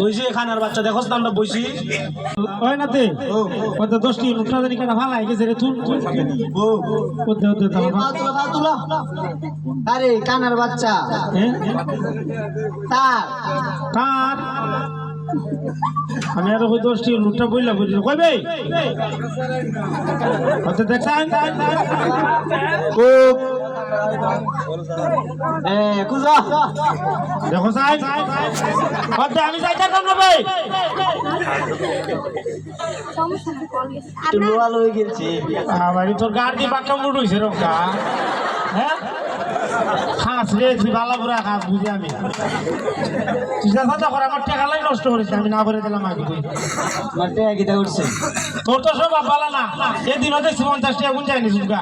বইছি খানার বাচ্চা দেখোস না আমরা বইছি। ওই না তে ও তো দশটি মুখটা জানি কেন ভালো গেছে রে তুই ওতে ওতে তো আমার তুলো তুলো আরে কানার বাচ্চা। তার তার কার? আমি আর ওই দশটি লুটটা বইলা বলি কই ভাই ওতে দেখছেন খুব এ কুজা। দেখো সাই। আমি যাইতাম না ভাই। তুমি ভালো হয়ে গেছি তোর গাড়ি বাক্কা মুড হইছে রকা হ্যাঁ? খাস রে তুই বালা বুড়া খাস বুঝি আমি। যা সাথে করে আমার টাকালাই নষ্ট করেছিস আমি না করে দিলাম আগে তুই। মাঠে গিটা উঠছে তোর তো সব বালা না। এদিন দেখছি পঞ্চাশ টাকা গুণ যায়নি সুগা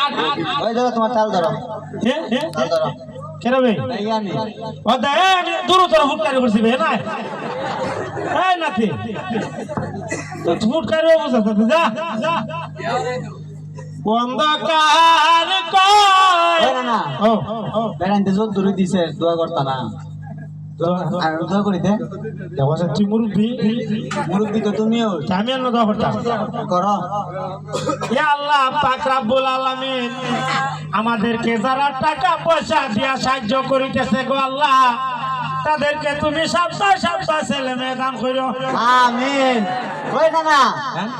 আর ওই ধরো তোমার তাল ধরো। হ্যাঁ হ্যাঁ ধরো। কেন ভাই ও দে দূর তোর ফুটকারি করছি ভাই না এই নাতি। তো ফুটকারি অবস্থা যা যা। অন্ধকার না বেড়াইতে জোর দূরে দিছে দোয়া করতা না। আর দোয়া করিতে দেখো সে তুই মুরব্বী। মুরব্বী তো তুমিও। আমি অন্য দোয়া করতাম। করো। ইয়া আল্লাহ পাক রাব্বুল আলামিন আমাদেরকে যারা টাকা পয়সা দিয়া সাহায্য করিতেছে গো আল্লাহ তাদেরকে তুমি সপ্তাহ সপ্তাহ ছেলে মেয়ে দান করো আমিন। ওই না না?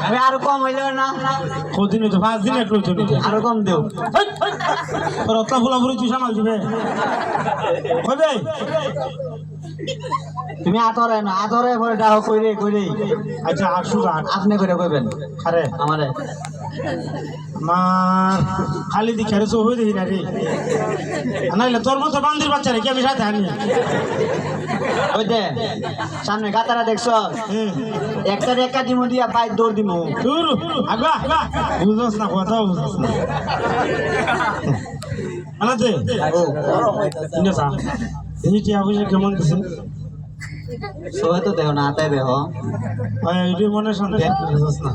আমি আরও কম হইল না। কদিন তো পাঁচ দিন একটু তো নিতে আরও কম দেও। রত্না ফুলা ফুলি তুই সামাল দিবে? হবে তুমি আতরে না আতরে পরে ডাহ কইরে কইরে। আচ্ছা আসু রাখ আপনি করে কইবেন। আরে। আমারে। আমার খালি দিকে রে হয়ে দেখি না রে নাইলে তোর মতো বান্দির বাচ্চা রে কি আমি সাথে আনি। ওই দে সামনে গাতারা দেখছ? হুম একটা একা দিমু দিয়া পাই দৌড় দিমু। দূর আগা বুঝছ না কথা বুঝছ না। আনাতে। ও। সা কেমন দিছে? সবাই তো না দেহ। এটি মনে শান্তি না?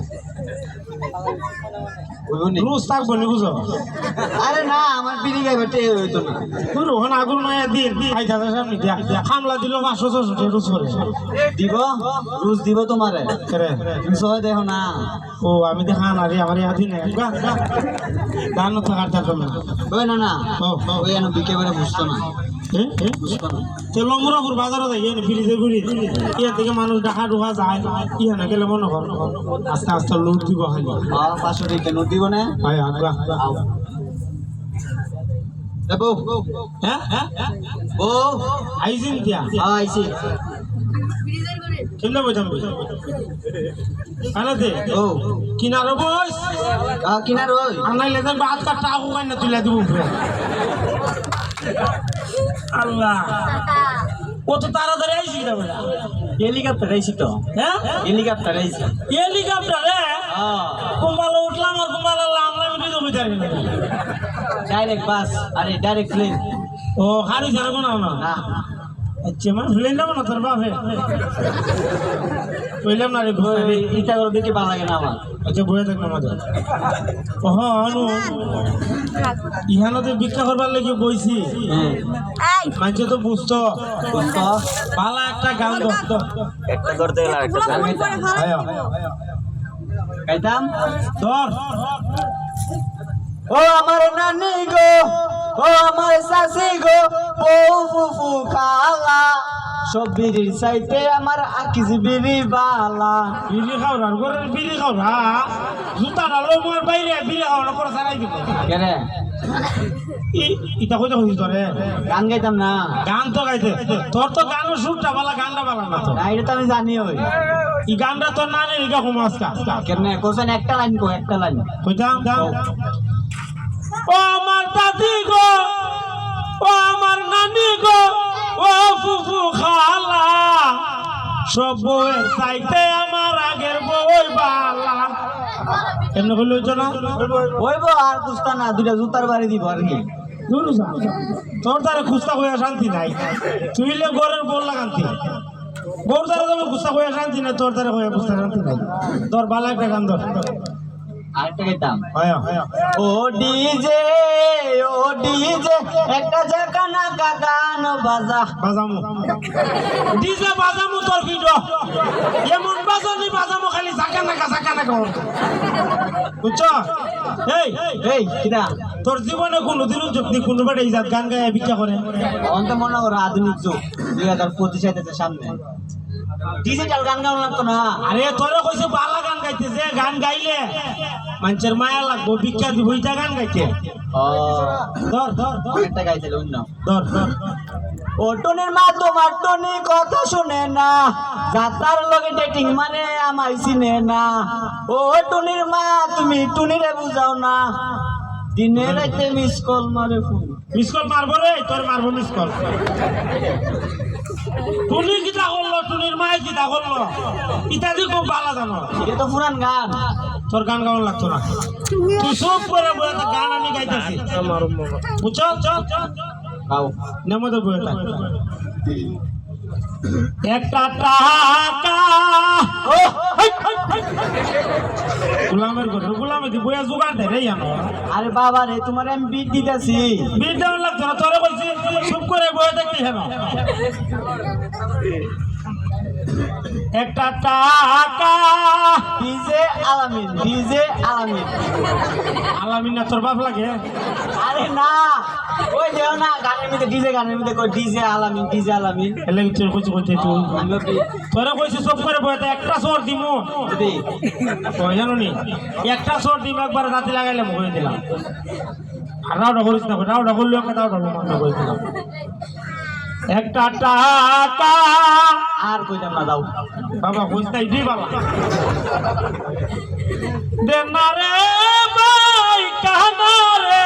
রোজ থাকব নি। বুঝো আরে না আমার বিড়ি গাইবে টে হইতো না। দূর ওখানে আগুন নয় দিন আই দাদা সামনে দিয়া খামলা দিল পাঁচশো ছশো টাকা রোজ করে দিব? রুজ দিব তোমারে করে তুমি সবাই দেহ না। ও আমি দেখা না রে আমার ইয়াদি না ওই না না। ও। ওই বিকে বুঝতো না। হ্যাঁ হ্যাঁ মুরাপুর বাজারে যাই ফিরিজে ঘুরি ইয়ার থেকে মানুষ ডাকা ডুকা যায় ইয়া না গেলে মনে কর আস্তে আস্তে লুট দিব টাকা নোট দিব না হ্যাঁ হ্যাঁ বউ আইজিন দিয়া আ আইছি কেমনে বইতাম কানাতে ও কিনারো বইস আ কিনার আনাইলে দেখ বাদ কাটটা আগু কাইনা তুলে দিব আল্লাহ। কত তো তাড়াতাড়ি আইসি না বেটা? হেলিকপ্টার আইছি তো। হ্যাঁ? হেলিকপ্টার আইছি হেলিকপ্টার কুম্বালো উঠলাম আর কুম্বালো আমরা আমি তো বুঝতে ডাইরেক্ট বাস আরে ডাইরেক্ট প্লেন ও হারি ছাড়বো না। না। না আচ্ছা মানে ফ্লেন যাব না তোর বাপে কইলাম না রে বুঝতে ইটা করে দেখে ভালো লাগে না আমার। আচ্ছা বয়ে থাকলাম আমাদের। অনু ইহানতে ভিক্ষা করবার লেগে বইছি। হ্যাঁ মাঝে তো বুঝতো বুঝতো একটা গান ধরতো। একটা করতে গেলে আরেকটা আয় ধর। ও আমার নানি গো। ও আমার শাশি গো ও ফুফু খালা। সব বিড়ির সাইতে আমার আকিস বিড়ি বালা। বিড়ি খাওয়া ঘরের বিড়ি খাওয়া জুতা ডালো মোর বাইরে বিড়ি খাওয়া করে সারাই দিব। ই- ইটা কইতে কইছিস তোরে? গান গাইতাম না। গান তো গাইতে তোর তো গানের সুরটা বালা গানটা বালা না তো। এটা তো আমি জানি ওই। এই গানটা তোর না নেই এটা কমাস কা কেন? কোসেন একটা লাইন কো একটা লাইন। কইতাম ও আমার দাদি গো ও আমার নানি গো ও ফুফু খালা। সব বউয়ের চাইতে আমার আগের বই বালা। কইল হইতো না ওইবো আর কুস্তা না দুটা জুতার বাড়ি দিব আর কি। তোর দ্বারা খুস্তা হইয়া শান্তি নাই। তুইলে ঘরের বল লাগান্তি বোর দ্বারা যেমন খুস্তা হইয়া শান্তি নাই তোর দ্বারা হইয়া খুস্তা শান্তি নাই। তোর বালা একটা গান ধর। আরেকটা গাইতাম হ্যাঁ হ্যাঁ। ও ডিজে ও ডিজে একটা জাকানা গান বাজা। বাজামু। ডিজে বাজামু তোর ভিডিও এমন বাজানি বাজামু খালি জাকা নাকা জাকা নাকা বুঝছ? এই এই কিরা? তোর জীবনে কোনোদিনও যদি কোনো বেড়ে গান গায়ে ভিক্ষা করে অন্ত মনে করো আধুনিক যুগ দুই হাজার পঁচিশ সামনে। ডিজিটাল গান গাওয়া লাগতো না। আরে তোরে কইছে বালা গান গাইতেছে গান গাইলে। মানুষের মায়া লাগবো ভিক্ষা দিব ইটা গান গাইতে। ও ধর ধর ধর। একটা গাইছিল অন্য। ধর ধর। ও মা তোমার টুনি কথা শুনে না। যাতার লগে ডেটিং মানে আমায় চিনে না। ও টুনির মা তুমি টুনিরে বুঝাও না। দিনে রাইতে মিস কল মারে ফোন মিস কল মারবো রে তোর মারবো মিস কল টুনি কিতা করল টুনির মায়ে কিতা করল? ইত্যাদি খুব ভালো জানো। এটা তো পুরান গান। তোর গান গাওয়ার লাগতো না। তুই সব করে বয়ে থাক, গান আমি গাইতেছি। বুঝছ? গাও নেমতে বয়ে থাক একটা টাকা। গোলামের ঘর গোলামে দি বইয়া জোগাড় দেয় রে জানো আরে বাবা রে তোমার আমি বিট দিতেছি। বিট দেওয়ার লাগতো না তোরা বলছি চুপ করে বইয়া দেখতে হেন একটা টাকা ডিজে আলামিন ডিজে আলামিন। আলামিন না তোর বাপ লাগে? আরে না ওই দেও না গানের মধ্যে ডিজে গানের মধ্যে কই ডিজে আলামিন ডিজে আলামিন। এলে তোর কইছি কইতে তুই তোরা কইছি চুপ করে থাক, একটা সর দিমু। যদি ওই জানো নি? একটা সর দিম একবার রাতে লাগাইলে মুখে দিলাম। আর রাউডা করিস না রাউডা করলে একটা রাউডা বন্ধ করে দিলাম একটা টাকা আর কইতাম না দাও। বাবা কইস নাই দি বাবা দেনা রে ভাই কানারে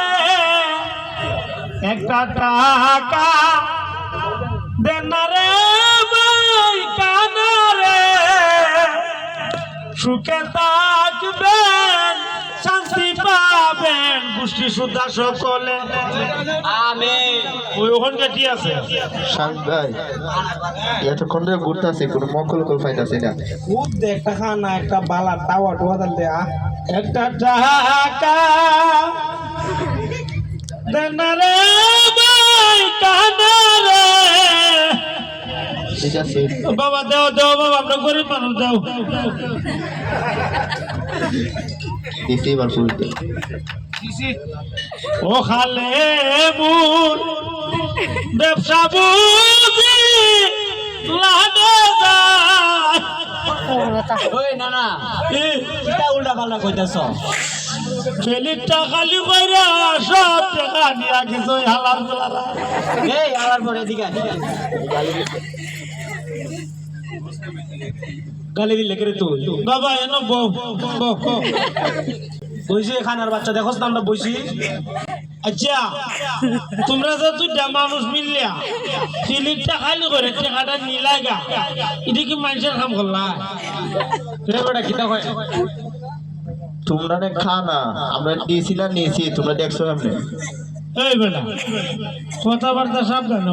একটা টাকা। দেনা রে ভাই, কানা রে। সুখে থাকবেন সুদ্ধা সকলে। আমি ওই ওখানে কি আছে? শান্ত ভাই এতক্ষণ ধরে ঘুরতে আছে কোনো মকল কল পাইতাছি না। খুব একটা খানা একটা বালা টাওয়া টোয়া দিলে একটা টাকা দেনারে ভাই কানারে ঠিক আছে। বাবা দেও দেও বাবা আমরা গরিব মানুষ দেও। দিতে এবার ফুলতে ও খালে মুর ব্যবসা বুঝি লাগে যায়। ওই না না এ, উল্টা পাল্টা কইতাছ। ফেলিটা খালি কইরা সব টাকা নিয়ে গেছে হালার এই আলার পরে এদিকে আয়। গালি দিলে করে তুই? বাবা এন বইছি খানার বাচ্চা দেখো আমরা বইছি আচ্ছা তোমরা যে দুইটা মানুষ মিললিয়া ফিলিপটা খালি করে টাকাটা নিলাগা এটা কি মানুষের কাম করলা? বেটা কিতা কয় তোমরা না খা না আমরা দিয়েছি না নিয়েছি তোমরা দেখছ সামনে। এই বেটা কথাবার্তা সাবধান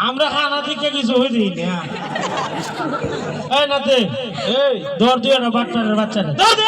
আমরা খানা থেকে কিছু হয়ে দিই না। এই নাতে, এই, দর দিও না বাচ্চারে বাচ্চারে দর দে!